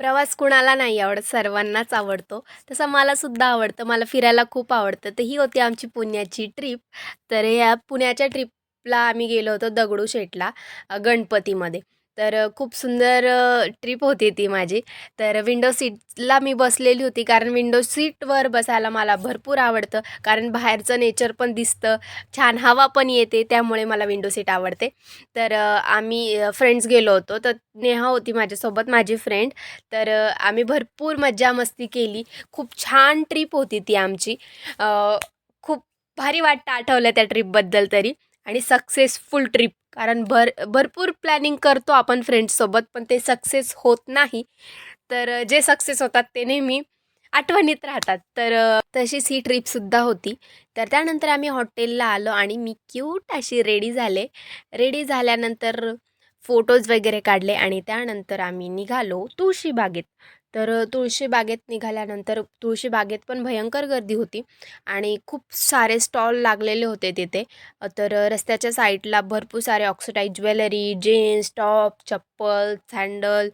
प्रवास कुणाला नाही आवडत सर्वांनाच आवडतो. तसं मलासुद्धा आवडतं. मला फिरायला खूप आवडतं. तर ही होती आमची पुण्याची ट्रिप तर या पुण्याच्या ट्रिपला आम्ही गेलो होतो दगडूशेठला गणपतीमध्ये. तर खूप सुंदर ट्रिप होती ती माझी. तर विंडो सीटला मी बसलेली होती कारण विंडो सीटवर बसायला मला भरपूर आवडतं. कारण बाहेरचं नेचर पण दिसतं छान हवा पण येते त्यामुळे मला विंडो सीट आवडते. तर आम्ही फ्रेंड्स गेलो होतो. तर नेहा होती माझ्यासोबत माझी फ्रेंड. तर आम्ही भरपूर मज्जा मस्ती केली. खूप छान ट्रिप होती ती आमची. खूप भारी वाटतं आठवलं त्या ट्रिपबद्दल तरी. आणि सक्सेसफुल ट्रिप कारण भर भरपूर प्लॅनिंग करतो आपण फ्रेंड्ससोबत पण ते सक्सेस होत नाही. तर जे सक्सेस होतात ते नेहमी आठवणीत राहतात. तर तशीच ही ट्रिपसुद्धा होती. तर त्यानंतर आम्ही हॉटेलला आलो आणि मी क्यूट अशी रेडी झाले. रेडी झाल्यानंतर फोटोज वगैरे काढले आणि त्यानंतर आम्ही निघालो तुळशीबागेत. तर तुळशीबागेत निघाल्यानंतर तुळशीबागेत पण भयंकर गर्दी होती आणि खूप सारे स्टॉल लागलेले होते तिथे. तर रस्त्याच्या साईडला भरपूर सारे oxidised jewellery jeans top chappal sandal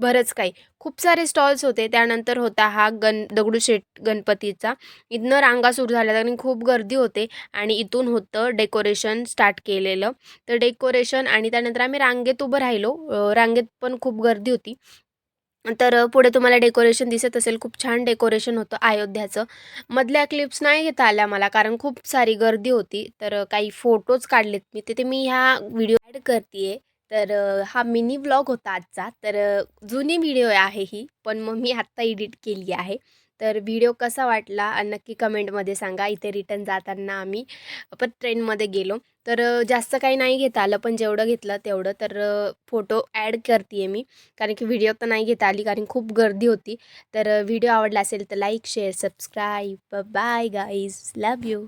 बरंच काही. खूप सारे स्टॉल्स होते. त्यानंतर होता हा गण दगडूशेठ गणपतीचा. इथनं रांगा सुरू झाल्या आणि खूप गर्दी होते आणि इथून होतं डेकोरेशन स्टार्ट केलेलं. तर डेकोरेशन आणि त्यानंतर आम्ही रांगेत उभं राहिलो. रांगेत पण खूप गर्दी होती. तर पुढे तुम्हाला डेकोरेशन दिसत असेल. खूप छान डेकोरेशन होतं अयोध्याचं. मधल्या क्लिप्स नाही घेता आल्या मला कारण खूप सारी गर्दी होती. तर काही फोटोज काढलेत मी. तिथे मी ह्या व्हिडिओ ॲड करते तर हा मिनी व्लॉग होता आजचा. तर जुनी व्हिडिओ आहे ही पण मग मी आत्ता एडिट केली आहे. तर व्हिडिओ कसा वाटला? नक्की कमेंटमध्ये सांगा. इथे रिटर्न जाताना आम्ही पण ट्रेनमध्ये गेलो. तर जास्त काही नाही घेता आलं पण जेवढं घेतलं तेवढं. तर फोटो ॲड करते मी. कारण की व्हिडिओ तर नाही घेता आली कारण खूप गर्दी होती. तर व्हिडिओ आवडला असेल तर like share subscribe. Bye guys. Love you.